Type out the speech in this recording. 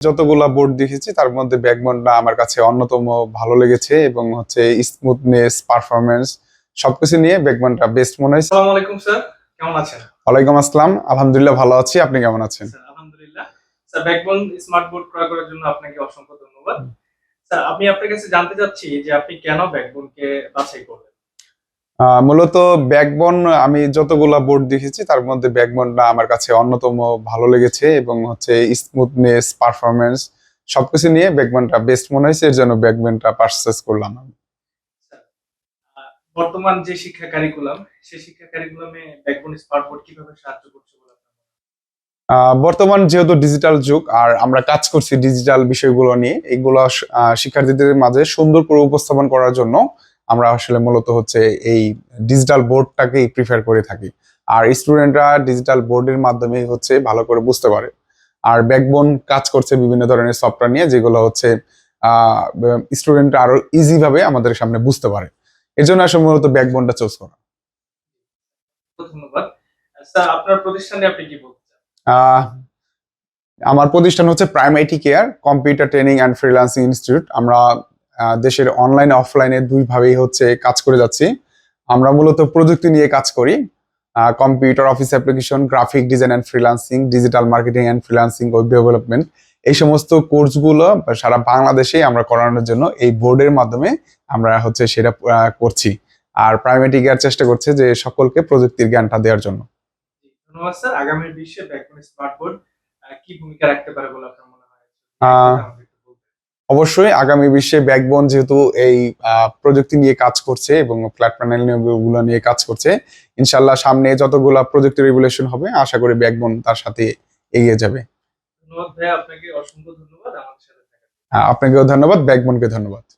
যতগুলা বোর্ড দেখেছি তার মধ্যে ব্যাকবোনটা আমার কাছে অন্যতম ভালো লেগেছে এবং হচ্ছে স্মুথনেস পারফরমেন্স সবকিছু নিয়ে ব্যাকবোনটা বেস্ট মনে হয়েছে আসসালামু আলাইকুম স্যার কেমন আছেন? ওয়ালাইকুম আসসালাম। আলহামদুলিল্লাহ ভালো আছি। আপনি কেমন আছেন? স্যার আলহামদুলিল্লাহ। স্যার ব্যাকবোন স্মার্ট বোর্ড ক্রয় করার জন্য আপনাকে অসংখ্য ধন্যবাদ। স্যার আমি আপনার কাছে জানতে চাচ্ছি যে আপনি কেন ব্যাকবোনকে বাছাই করলেন মূলত ব্যাকবোন আমি যতগুলা বোর্ড দেখেছি তার মধ্যে ব্যাকবোনটা আমার কাছে অন্যতম ভালো লেগেছে এবং হচ্ছে স্মুথনেস পারফরমেন্স সবকিছু নিয়ে ব্যাকবনটা বেস্ট মনে হয়েছে এর জন্য ব্যাকবোনটা পারচেস করলাম আমি। বর্তমান যে শিক্ষা কারিকুলাম সেই শিক্ষা কারিকুলামে ব্যাকবোন স্মার্ট বোর্ড কীভাবে সাহায্য করছে বর্তমান যেহেতু ডিজিটাল যুগ আর আমরা কাজ করছি ডিজিটাল বিষয়গুলো নিয়ে এগুলো শিক্ষার্থীদের মাঝে সুন্দর করে উপস্থাপন করার জন্য আমরা আসলে মূলত হচ্ছে এই ডিজিটাল বোর্ডটাকেই প্রিফার করে থাকি। আর স্টুডেন্টরা ডিজিটাল বোর্ডের মাধ্যমে হচ্ছে ভালো করে বুঝতে পারে। আর ব্যাকবোন কাজ করছে বিভিন্ন ধরনের সফটওয়্যার নিয়ে যেগুলো হচ্ছে স্টুডেন্টরা আরও ইজি ভাবে আমাদের সামনে বুঝতে পারে। এই জন্য আসলে মূলত ব্যাকবোনটা চুজ করা। ধন্যবাদ। স্যার আপনার প্রতিষ্ঠানে আপনি কি বলতে চান? আহ, আমার প্রতিষ্ঠান হচ্ছে prime IT care computer training and freelancing institute আমরা দেশের অনলাইন অফলাইনে দুইভাবেই হচ্ছে কাজ করে যাচ্ছি। আমরা মূলত প্রযুক্তি নিয়ে কাজ করি। Computer office application graphic design and freelancing digital marketing and freelancing web development এই সমস্ত কোর্সগুলো সারা বাংলাদেশে আমরা করানোর জন্য এই বোর্ডের মাধ্যমে আমরা হচ্ছে সেটা করছি। আর প্রাইমারি কেয়ার চেষ্টা করছে যে সকলকে প্রযুক্তির জ্ঞানটা দেওয়ার জন্য। ধন্যবাদ স্যার। আগামী বিশ্বে ব্যাকবোন স্মার্ট বোর্ড কি ভূমিকা রাখতে পারে বলে আপনার মনে হয়? অবশ্যই আগামী বিশ্বে ব্যাকবোন যেহেতু এই প্রযুক্তি নিয়ে কাজ করছে এবং ফ্ল্যাট প্যানেলগুলো নিয়ে কাজ করছে ইনশাল্লাহ সামনে যতগুলা প্রযুক্তি রেগুলেশন হবে আশা করি ব্যাকবোন তার সাথে এগিয়ে যাবে। আহ, আপনাকেও ধন্যবাদ ব্যাকবোনকে ধন্যবাদ